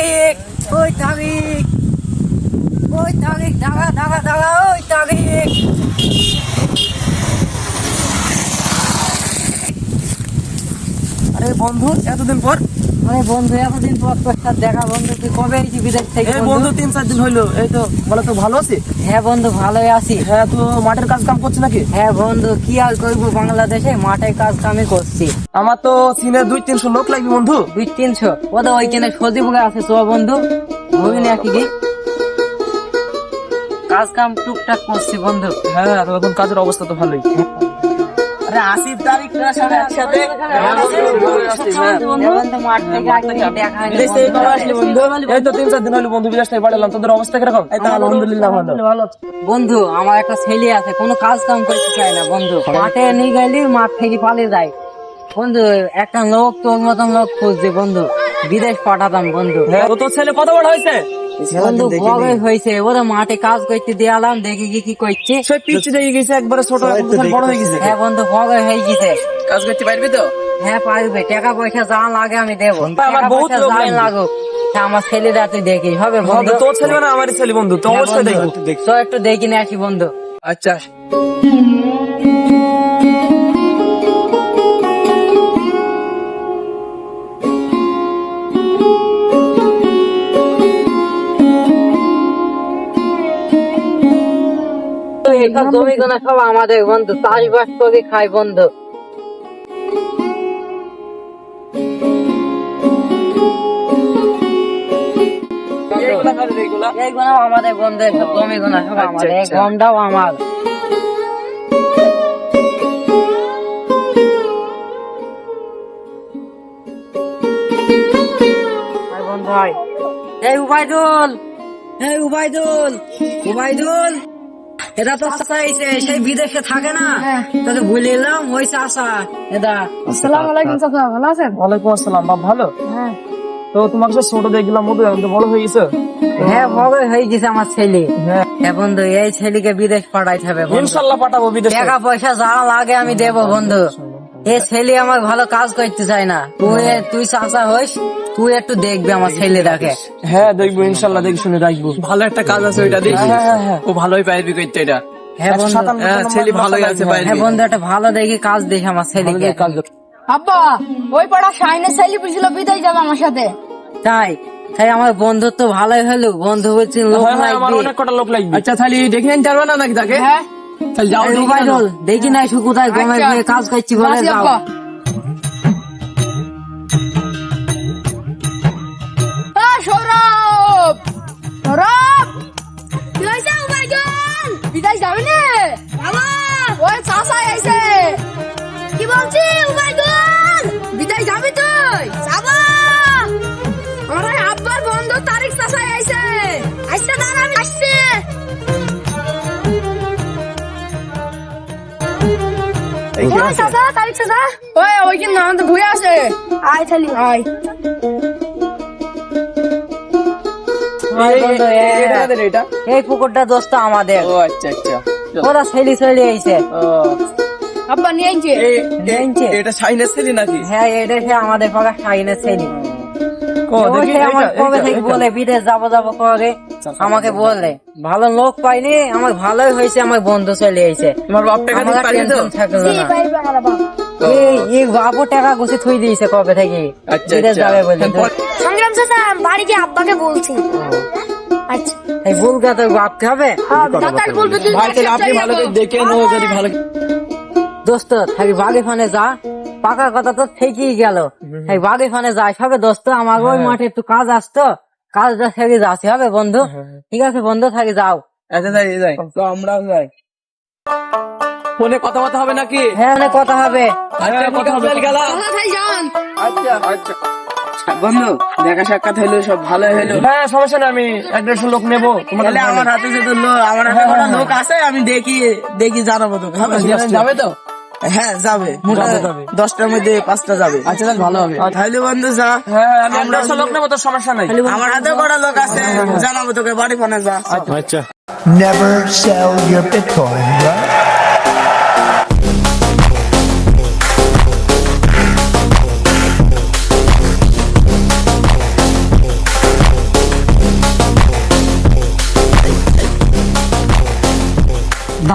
তারিখ ওই তারিখ। ওই তারিখ দাঁড়া দাঁড়া দাঁড়া ওই তারিখ। আরে বন্ধু এতদিন পর? আরে বন্ধু এতদিন পর তোর দেখা বন্ধু তুই কবে এই বিদেশ থেকে বন্ধু? তিন চার দিন হইল এই তো বলে তো ভালো আছি? হ্যাঁ বন্ধু ভালোই আছি। হ্যাঁ তো মাঠের কাজ কাম করছে নাকি? হ্যাঁ বন্ধু কি আর করব? বাংলাদেশে মাঠে কাজ কামই করছি। আমার তো চীনের দুই তিনশো লোক লাগবে বন্ধু। দুই তিনশো? ওদের ওইখানে সজিপুরে আছে তো বন্ধু। বুঝলি নাকি কি কাজ কাম টুকটাক করছি বন্ধু। হ্যাঁ তো কাজের অবস্থা তো ভালোই। বন্ধু, আমার একটা ছেলে আছে, কোনো কাজ কাম করতে চায় না, বন্ধু। মাঠে নিয়ে গেলে মাঠ থেকে পালিয়ে যায়। বন্ধু একটা লোক তোর মতন লোক খুঁজছে বন্ধু। বিদেশ পাঠাতাম বন্ধু। হ্যাঁ তো তোর ছেলে কত বড় হয়েছে? বন্ধু বড়ই হয়েছে। ওরা মাঠে কাজ করতে দিয়ালাম দেখি কি কি করছে। সে পিচ দিয়ে গেছে একবারে ছোট বড় হয়ে গেছে। হ্যাঁ বন্ধু বড়ই হয়ে গেছে কাজ করতে পারবি তো? হ্যাঁ পারবে। টাকা পয়সা যা লাগে আমি দেবো। আমার বহুত। লাগুক আমার ছেলেরা তুই দেখিস। হবে বন্ধু তোর ছেলে মানে আমারই ছেলে বন্ধু। তো হ্যাঁ, অবশ্যই দেখব। চল একটু দেখি নিয়ে আসি বন্ধু। আচ্ছা এসব জমি গোনা সব আমাদের বন্ধু চাষবাস করে খাই বন্ধু। এইগুলা কাজের এইগুলা এই গোনা আমাদের বন্ধু এসব জমি গোনা সব আমাদের এই আচ্ছা। গমটাও আমার। হাই এই উবাইদুল এই উবাইদুল উবাইদুল। এটা তো এসে সেই বিদেশে থাকে না তোকে ভুলে এলাম ওই চাষা এটা। আসসালামু আলাইকুম চাচা ভালো আছেন? ওয়ালাইকুম আসসালাম বাপ ভালো? হ্যাঁ। তো তোমাকে সে ছোট দেখলাম মধু এখন তো বড় হয়ে গেছে। হ্যাঁ বড় হয়ে গেছে আমার ছেলে। হ্যাঁ। হ্যাঁ বন্ধু এই ছেলেকে বিদেশ পাঠাইতে হবে ইনশাল্লাহ পাঠাবো বিদেশে টাকা পয়সা যা লাগে আমি দেব বন্ধু। এ ছেলে আমার ভালো কাজ করতে চায় না। তুই তুই চাষা হইস তুই একটু দেখবি আমার ছেলেটাকে। হ্যাঁ দেখব ইনশাল্লাহ দেখি শুনে রাখব। ভালো একটা কাজ আছে ওইটা দেখি হ্যাঁ, হ্যাঁ, হ্যাঁ। ও ভালোই পাইবি করতে এটা। হ্যাঁ বন্ধু। হ্যাঁ, ছেলে ভালোই আছে। হ্যাঁ। হ্যাঁ বন্ধু একটা ভালো দেখি কাজ দেখি আমার ছেলেকে। আব্বা ওই পাড়া শাইনের ছেলে বুঝছিল বিদায় যাবে আমার সাথে। তাই তাই আমার বন্ধুত্ব ভালোই হলো। বন্ধু বলছি লোক লাগবে। অনেক কটা লোক লাগবে। আচ্ছা তাহলে দেখে নিতে পারবে না নাকি তাকে? হ্যাঁ। তাহলে যাও দেখি দেখি কোথায় গমের। কাজ করছি বলে যাও। যাবে না? বাবা ওই চাচা আইছে কি বলছি উবাইদুল বিদায় যাবি তুই? যাব। আরে আব্বার বন্ধ তারিখ চাচা আইছে আইছে দাঁড়া আমি আসছে। ওই তারিখ চাচা ওই ওই কি নাম তো ভুয়ে আছে আয় খালি আয়। এটা এই পুকুরটা দোস্ত আমাদের। ও আচ্ছা আচ্ছা। ওরা ছেলে চলে আইছে। ও। আব্বা নিয়ে আইছে? নিয়ে? এটা সাইনের ছেলে নাকি? হ্যাঁ এটা সে আমাদের পাকা ছেলে। দেখি আমার কবে থেকে বলে বিদেশ যাব যাব করে আমাকে বলে ভালো লোক পাইনি আমার ভালোই হয়েছে আমার বন্ধু চলে এসেছে। তোমার বাপ টাকা দিতে পারবি তো? থাকল না। পাইবে আমার বাবা এই এই বাবু টাকা গুছি থুই দিয়েছে কবে থেকে? আচ্ছা বিদেশ আচ্ছা। যাবে বলে। সংগ্রাম চাচা বাড়ি গিয়ে আব্বাকে বলছি। আচ্ছা। এই বাপকে হবে ভাই তাহলে আপনি ভালো করে দেখে নো যদি ভালো দোস্ত থাকি বাগে ফানে যা পাকা কথা তো থেকেই গেল। এই বাগে ফানে যাই হবে দোস্ত আমার ওই হ্যাঁ। মাঠে একটু কাজ আসতো। কাজটা সেরে যাচ্ছি হবে বন্ধু? ঠিক আছে বন্ধু থাকে যাও। আচ্ছা যাই যাই তো আমরাও যাই। ফোনে কথা বলতে হবে নাকি? হ্যাঁ অনেক কথা হবে। আচ্ছা কথা হবে গেলাম আচ্ছা আচ্ছা। বন্ধু দেখা সাক্ষাৎ হলো সব ভালো হলো হ্যাঁ সমস্যা নেই আমি এক দেড়শো লোক নেব আমার হাতে লোক আমার হাতে লোক আছে আমি দেখি দেখি জানাব হবে? যাবে তো? হ্যাঁ যাবে। দশটার মধ্যে পাঁচটা যাবে। আচ্ছা তাহলে ভালো হবে। তাহলে বন্ধু যা। হ্যাঁ এক আমরা লোক নেব তো সমস্যা নাই। আমার হাতে কটা লোক আছে জানাব তোকে বাড়ি ফোনে যা। Never sell your Bitcoin, right?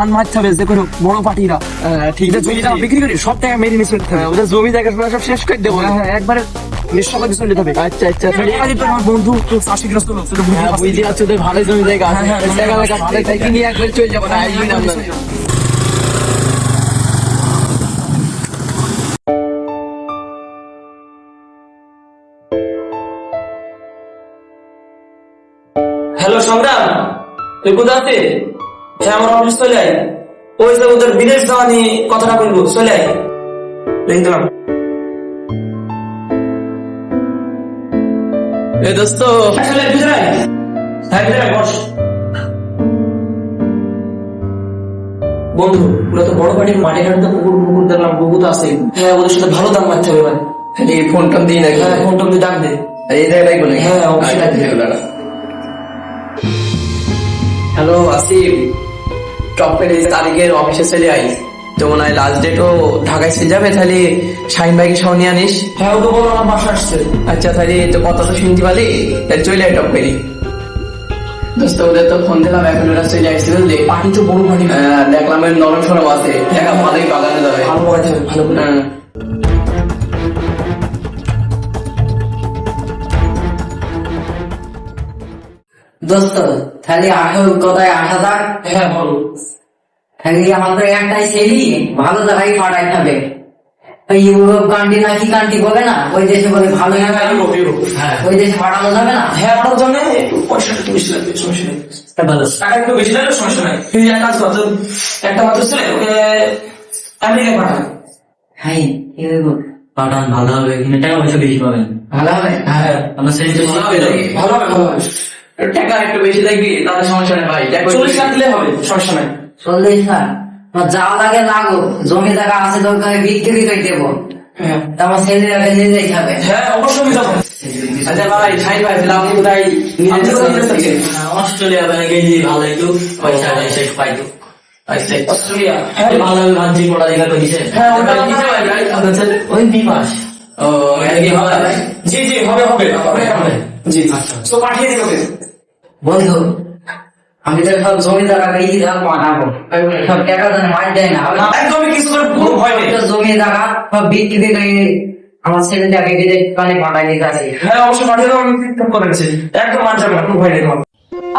দান মারতে হবে যে কোনো বড় পার্টিরা। ঠিক আছে। জমিটা বিক্রি করি সব টাকা মেরে মিশে ওদের জমি জায়গা সব শেষ করে দেবো। হ্যাঁ একবারে নিঃস্ব চলে যেতে আচ্ছা আচ্ছা আমার বন্ধু তো চাষিগ্রস্ত লোক বুঝতে পারছ তো ভালো জমি জায়গা হ্যাঁ, হ্যাঁ, টাকা ভালো তাই কিনে একবার চলে যাব না আসবি না হ্যালো সংগ্রাম তুই কোথায় আছিস? হ্যাঁ আমার অফিস চলে আয়। ওই যে ওদের বিদেশ যাওয়া নিয়ে কথাটা বলব চলে আয়। লিখে এ দোস্ত চলে ভিতরে আয়। হ্যাঁ ভিতরে বস। বন্ধু ওরা তো বড় পার্টির মাঠে ঘাটে তো পুকুর পুকুর দেখলাম বহুত আছে হ্যাঁ ওদের সাথে ভালো দাম মারতে হবে খালি ফোন টোন দিই নাকি হ্যাঁ ফোন টোন দিয়ে ডাক দে। এই জায়গায় বলে হ্যাঁ, অবশ্যই ডাকবে। হ্যালো আসিফ। টপের এই তারিখের অফিসে চলে তো মনে হয় লাস্ট ডেটও ঢাকায় যাবে তাহলে শাহিন ভাইকে আনিস। হ্যাঁ ওকে বলো আমার বাসা আসছে। আচ্ছা তাহলে তো কথা তো শুনতে পারি তাহলে চলে আয় টপ পেরি। দোস্ত ওদের তো ফোন দিলাম এখন ওরা চলে আসছে বুঝলি? পার্টি তো বড় পার্টি হ্যাঁ, দেখলাম এর নরম সরম আছে। দেখা ভালোই বাগানে যাবে। ভালো আছে ভালো দোস্ত তাহলে আসল কথায় আসা যাক। হ্যাঁ বলো। তাহলে আমাদের একটাই ছেলে? ভালো জায়গায় ওই ইউরোপ কান্ট্রি না কি কান্ট্রি বলে না? ওই দেশে বলে ভালো হ্যাঁ ওই দেশে পাঠানো যাবে না? হ্যাঁ জন্য একটু পয়সা একটু বেশি লাগবে সমস্যা নেই। টাকা একটু বেশি লাগবে সমস্যা নাই। তুই এক কাজ কর একটা মাত্র ছেলে ওকে আমেরিকায় পাঠা হ্যাঁ কি হইব? পাঠান ভালো হবে কিন্তু টাকা পয়সা বেশি পাবেন। ভালো হবে? হ্যাঁ। ভালো হবে ভালো হবে। টাকা একটু বেশি লাগবে তাহলে সমস্যা নেই ভাই চল্লিশ লাখ দিলে হবে সমস্যা নাই চল্লিশ না আমার যা লাগে লাগো জমি টাকা আছে দরকার বিক্রি করে দেবো। হ্যাঁ। তা নিজেই খাবে। হ্যাঁ অবশ্যই যাব আচ্ছা ভাই খাই ভাই যাচ্ছেন? যাচ্ছেন? অস্ট্রেলিয়া গেছি ভালো একটু পয়সা শেষ পাইতো। আচ্ছা অস্ট্রেলিয়া। হ্যাঁ ভালো ভাবছি পড়ালেখা করেছে হ্যাঁ ওই বি পাস ও এটা কি হবে? ভাই? জি জি হবে হবে হবে হবে। জি তো পাঠিয়ে দিবে বন্ধু আমি তো সব জমি টাকা বেশি দাম পাঠাবো সব টাকা যেন মার দেয় না একদমই কিছু করে কোনো ভয় নেই। তো সব বিক্রি করে আমার ছেলেটাকে পাঠাই দিতে হ্যাঁ অবশ্যই পাঠিয়ে দেবো আমি পিকআপ করে একদম যাবে কোনো ভয় নেই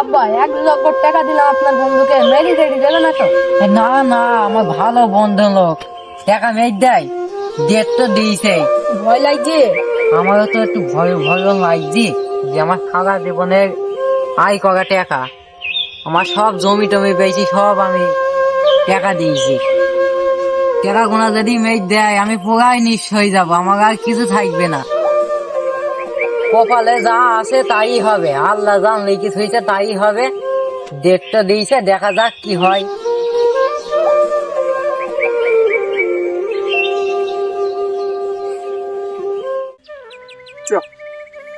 আব্বা এক লক্ষ টাকা দিলাম আপনার বন্ধুকে মেরি দেরি দেবে না তো? না না আমার ভালো বন্ধু লোক। টাকা মেয়ে দেয়। ডেট তো দিয়েছে। ভয় লাগছে? আমারও তো একটু ভয় ভয় লাগছে যে আমার সারা জীবনের আয় করা টাকা। আমার সব জমি টমি পেয়েছি সব আমি টাকা দিয়েছি। টাকা গোনা যদি মেয়ে দেয় আমি পুরাই নিঃস্ব হয়ে যাব। আমার আর কিছু থাকবে না। কপালে যা আছে তাই হবে। আল্লাহ যা লিখিত হয়েছে তাই হবে। ডেটটা দিয়েছে দেখা যাক কি হয়।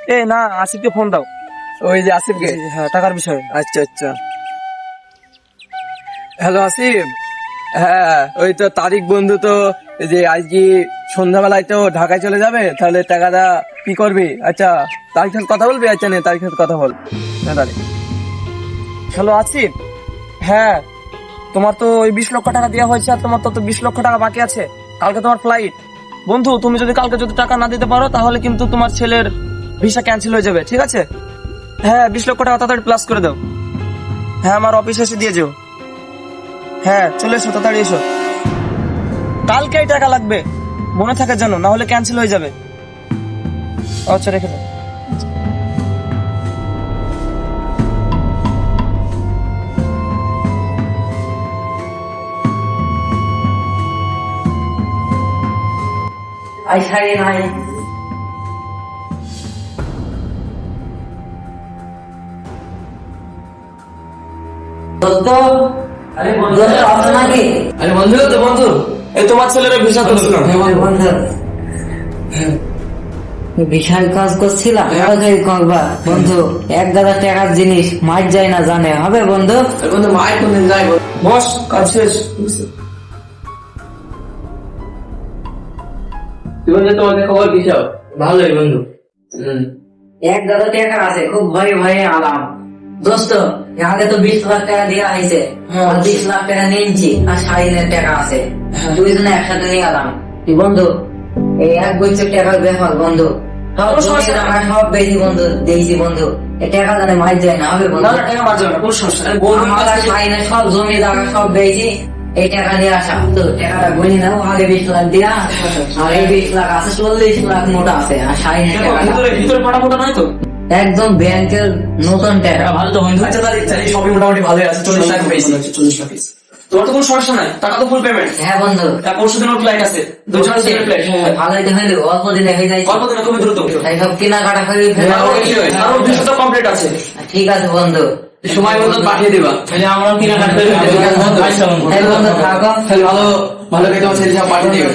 এ না আসিফকে ফোন দাও। ওই যে আসিফকে? হ্যাঁ টাকার বিষয়ে। আচ্ছা আচ্ছা। হ্যালো আসিফ? হ্যাঁ ওই তো তারিক বন্ধু তো এই যে আজকে সন্ধ্যাবেলায় তো ঢাকায় চলে যাবে তাহলে টাকাটা কি করবি? আচ্ছা তারিখ সাথে কথা বলবি? আচ্ছা নে তারিখ সাথে কথা বল। হ্যাঁ তারিখ হ্যালো আসিফ? হ্যাঁ তোমার তো ওই বিশ লক্ষ টাকা দেওয়া হয়েছে আর তোমার তো তো বিশ লক্ষ টাকা বাকি আছে। কালকে তোমার ফ্লাইট বন্ধু তুমি যদি কালকে যদি টাকা না দিতে পারো তাহলে কিন্তু তোমার ছেলের ভিসা ক্যান্সেল হয়ে যাবে, ঠিক আছে? হ্যাঁ বিশ লক্ষ টাকা তাড়াতাড়ি প্লাস করে দাও। হ্যাঁ আমার অফিসে এসে দিয়ে যেও। হ্যাঁ চলে এসো, তাড়াতাড়ি এসো। কালকেই টাকা লাগবে, মনে থাকে জানো না হলে ক্যান্সেল হয়ে যাবে। আচ্ছা রেখে দাও। আই সারি নাই দোস্ত আরে দোস্ত আছে নাকি? আরে বন্ধু তো বন্ধু এই তোমার ছেলেরা ভিসা আমার বন্ধু। বিশাল কাজ করছিলাম তাড়াতাড়ি করবা বন্ধু এক গাদা টাকার জিনিস মার যায় না জানে হবে বন্ধু? বন্ধু মায়ের কোনদিন বল। বস কাজ শেষ। তোমাদের খবর কি ভালোই বন্ধু। এক গাদা টাকা আছে খুব ভয়ে ভয়ে আলাম। দোস্ত আগে তো বিশ লাখ টাকা দেওয়া হয়েছে বিশ লাখ টাকা নিয়েছি আর সাড়ে টাকা আছে। দুইজনে একসাথে নিয়ে গেলাম। কি বন্ধু? এই এক বছর টাকার ব্যাপার বন্ধু। জমি সব বেশি বন্ধু দিয়েছি বন্ধু। এই টাকা জানে মার যায় না হবে বন্ধু? টাকা মার যাবে না কোনো সমস্যা নেই। বন্ধু আমার সাইনে সব জমি জায়গা সব বেশি। এই টাকা নিয়ে আসা। তো টাকাটা গুনি নাও আগে বিশ লাখ দিয়া। আর এই বিশ লাখ আছে চল্লিশ লাখ মোটা আছে আর ভিতরে ভিতরে তো? একদম ব্যাংকের নতুন টাকা ভালো তো বন্ধু। আচ্ছা তারিখ তারিখ সবই মোটামুটি ভালোই আছে। চল্লিশ টাকা পেয়েছি চল্লিশ লাখ piece। তোমার তো কোনো সমস্যা নাই। টাকা তো ফুল পেমেন্ট হ্যাঁ বন্ধু। পরশু দিনের ফ্লাইট আছে। দুজনের সিঙ্গেল ফ্লাইট ভালোই তো হইল অল্প দিনে হয়ে যায়। অল্প দিনে খুবই দ্রুত। তাই সব কেনাকাটা করে ফেলে আরও আরও দুশো তো কমপ্লিট আছে। ঠিক আছে বন্ধু। সময় মতো পাঠিয়ে দিবা। তাহলে আমরাও কিনা কাটতে আচ্ছা বন্ধু। থাকো। তাহলে ভালো ভালো করে সব পাঠিয়ে দিও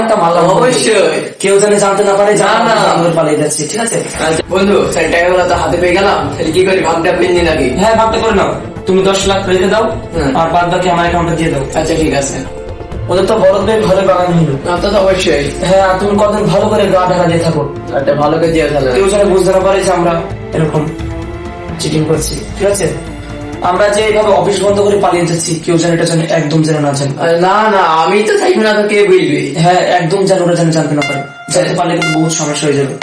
একটা ভালো অবশ্যই। কেউ জানে জানতে না পারে জানা না। আমরা পালিয়ে যাচ্ছি ঠিক আছে? আচ্ছা, বন্ধু তো হাতে পেয়ে গেলাম। তাহলে কি করি ভাবটা নাকি? হ্যাঁ ভাবতে করে নাও তুমি দশ লাখ রেখে দাও আর বাদ বাকি আমার অ্যাকাউন্টে দিয়ে দাও। আচ্ছা ঠিক আছে। ওদের তো বড় ভাই ভালো বাগান হলো। তো তো অবশ্যই। হ্যাঁ তুমি কদিন ভালো করে গা ঢাকা দিয়ে থাকো। একটা ভালো করে দিয়ে তাহলে কেউ যেন বুঝতে না পারে যে আমরা এরকম চিটিং করছি ঠিক আছে? আমরা যে এইভাবে অফিস বন্ধ করে পালিয়ে যাচ্ছি কেউ যেন এটা যেন একদম যেন না জানে না না আমি তো থাকব না তো কে বুঝবি হ্যাঁ একদম যেন ওরা যেন জানতে না পারে জানতে পারলে কিন্তু বহুত সমস্যা হয়ে যাবে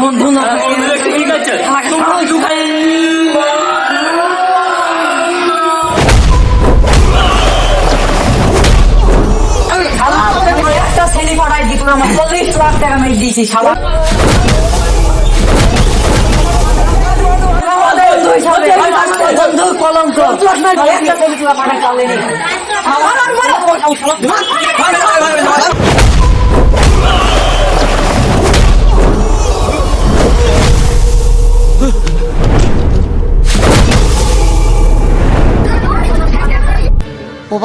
বন্ধু না। একটা ছেলে পাঠাই দিত আমার। চল্লিশ লাখ টাকা মেয়ে দিয়েছি সালা কলঙ্ক।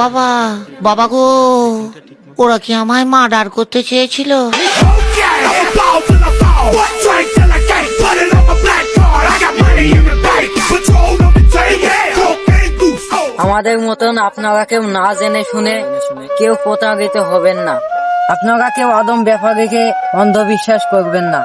বাবা বাবা গো, ওরা কি আমায় মার্ডার করতে চেয়েছিল? আমাদের মতন আপনারা কেউ না জেনে শুনে কেউ প্রতারিত হবেন না। আপনারা কেউ আদম ব্যাপার দেখে অন্ধবিশ্বাস করবেন না।